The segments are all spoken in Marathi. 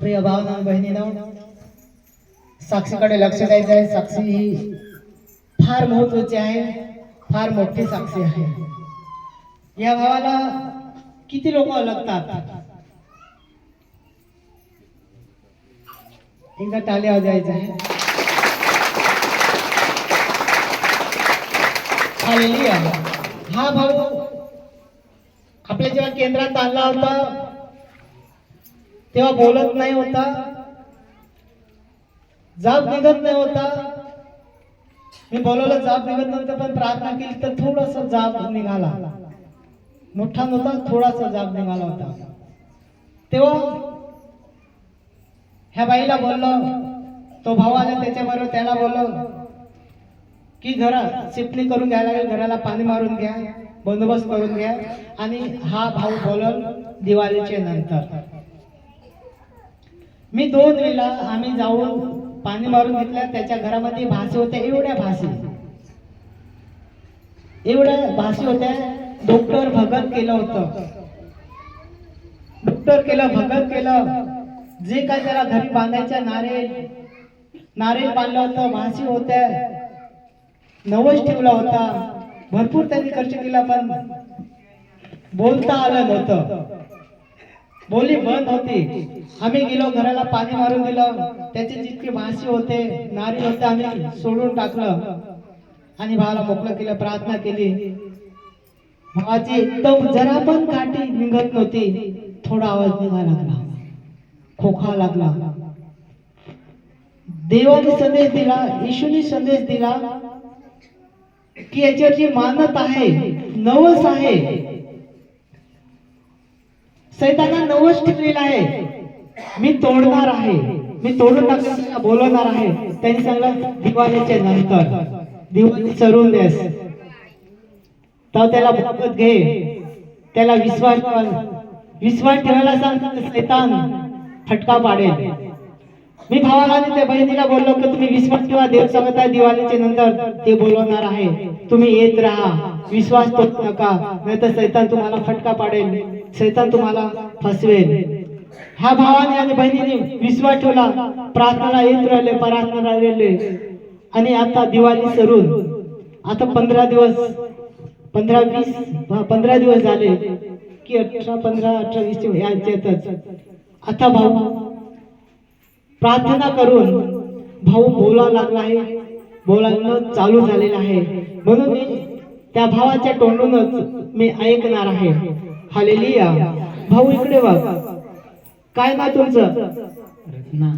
प्रिय भावना बहिणी साक्षीकडे लक्ष द्यायचं आहे साक्षी ही फार महत्वाची आहे. फार मोठी साक्षी आहे. या भावाला किती लोक ओळखतात? एकदा टाले वाजायचं आहे. हा भाऊ आपल्या जेव्हा केंद्रात आणला होता तेव्हा बोलत नाही होता. जाब निघत नाही होता. मी बोलवलं जाब निघत नव्हतं पण प्रार्थना केली तर थोडासा जाब निघाला. मोठा नव्हता थोडासा जाब निघाला होता. तेव्हा ह्या बाईला बोललो तो भाऊ आला त्याच्याबरोबर त्याला बोललो की घरा शिफ्टणी करून घ्यायला लागेल घराला पाणी मारून घ्या बंदोबस्त करून घ्या. आणि हा भाऊ बोलल दिवाळीच्या नंतर. मी दोन वेळा आम्ही जाऊन पाणी मारून घेतलं त्याच्या घरामध्ये भासी होत्या एवढ्या भासी. एवढ्या भासी होत्या डॉक्टर भगत केलं होतं. डॉक्टर केलं भगत केलं. जे काय त्याला घरी बांधायच्या नारेल नारेल बांधलं होतं भासी होत्या. नवस ठेवला होता. भरपूर त्यांनी खर्च केला पण बोलता आलं नव्हतं. बोली बंद होती. आम्ही गेलो घराला पाणी मारून दिलं. त्याचे जितके भाषी होते नारी होते आम्ही सोडून टाकलं. आणि भावाला मोकळं केलं प्रार्थना केली. भावाची एकदम जरा पण काठी निघत नव्हती. थोडा आवाज निघायला लागला. खोखा लागला. देवाने संदेश दिला येशूने संदेश दिला की याच्यावर जी मानत आहे नवस आहे. सैताना नवस ठेवलेला आहे. मी तोडणार आहे. मी तोडून टाकणार बोलवणार आहे. त्यांनी सांगलं दिवाळीच्या नंतर दिवाळी सरून देस. तर त्याला बघत घे. त्याला विश्वास विश्वास ठेवायला सांग सैतान फटका पाडेल. मी भावाला त्या बहिणीला बोललो की तुम्ही विश्वास ठेवा देव सांगत आहे दिवाळीच्या नंतर ते बोलवणार आहे. तुम्ही येत राहा विश्वास तोड नका. नाही तर सैतान तुम्हाला फटका पाडेल सैतान तुम्हाला फसवेल. ह्या भावाने आणि बहिणीने विश्वास ठेवला. प्रार्थनाला येत राहिले प्रार्थना राहिले. आणि आता दिवाळी सरून. आता पंधरा दिवस पंधरा वीस पंधरा दिवस झाले की अठरा पंधरा अठरा वीस याच्यातच आता भाऊ प्रार्थना करून भाऊ बोला लागला आहे. बोलायला चालू झालेलं आहे. म्हणून मी त्या भावाच्या तोंडूनच मी ऐकणार आहे. हालेलिया. भाऊ इकडे बघ. काय ना तुमचं? रत्ना.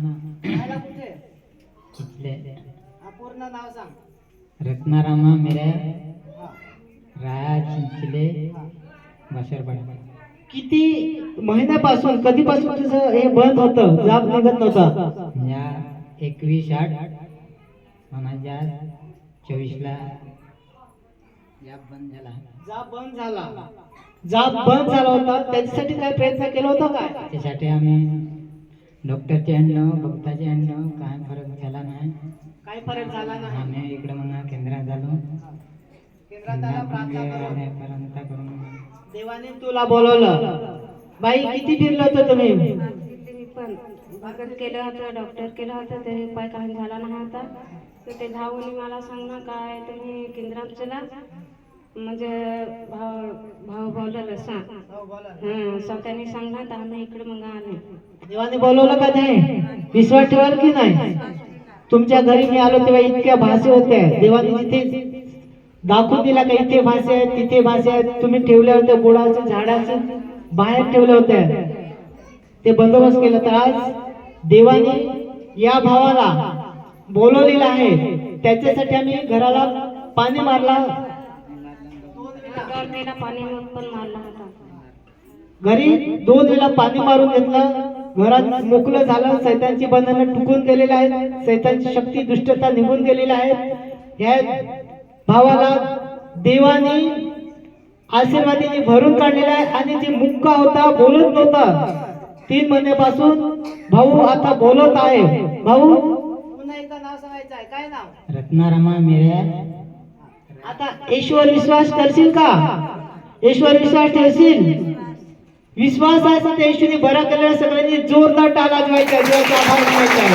इथले पूर्ण नाव सांग. रत्नारामा मेऱ्या राया चिंचले. बशरपाडी किती महिन्यापासून कधीपासून तुझं हे बंद होतं? जाब निघत नव्हता? या एकवीस आठ दोन हजार चोवीसला या बंद झाला. जाब बंद झाला. जाब बंद झाला होता. त्याच्यासाठी काय प्रयत्न केला होता काय? त्यासाठी आम्ही डॉक्टरचे आणलं भक्ताचे आणलं काय फरक झाला नाही. काय फरक झाला नाही? आम्ही इकडे म्हणा केंद्रात झालो. केंद्रात आला, प्रार्थना करून. प्रार्थना करून देवाने तुला बोलवलं. बाई किती फिरलं होतं तुम्ही? पण. भगत केलं होतं डॉक्टर केलं होतं तरी उपाय काही झाला नाही होता तर ते भाऊनी मला सांगणं काय तुम्ही केंद्रात चला. म्हणजे भाऊ भाऊ बोललं सांग हं सो त्यांनी सांगणार तर आम्ही इकडे मग आले. देवाने बोलवलं का नाही? विश्वास ठेवाल की नाही? तुमच्या घरी मी आलो तेव्हा इतक्या भाषे होत्या. देवाने जिथे दाखवून दिला का इथे भाषे आहेत तिथे भाषे आहेत. तुम्ही ठेवल्या होत्या बुडाचं झाडाचं बाहेर ठेवल्या होत्या. ते बंदोबस्त केलं. तर आज देवाने या भावाला बोलवलेलं आहे. त्याच्यासाठी आम्ही घराला पाणी मारला. घरी दोन वेळा पाणी मारून घेतलं. घरात मोकळं झालं. सैतानची बंधनं टुकून गेलेली आहेत. सैतानची शक्ती दुष्टता निघून गेलेली आहे ह्या भावाला देवाने आशीर्वादीने भरून काढलेला आहे आणि जे मुक्का होता बोलत नव्हता तीन महिन्यापासून भाऊ आता बोलत आहे. भाऊ? पुन्हा एकदा नाव सांगायचं आहे. काय नाव? रत्नारामा मेऱ्या आता ईश्वर विश्वास करशील का? ईश्वर विश्वास ठेवशील? विश्वास. आहे त्या येशूने बरा केलेला सगळ्यांनी जोरदार टाळा आभार मानायचा आहे.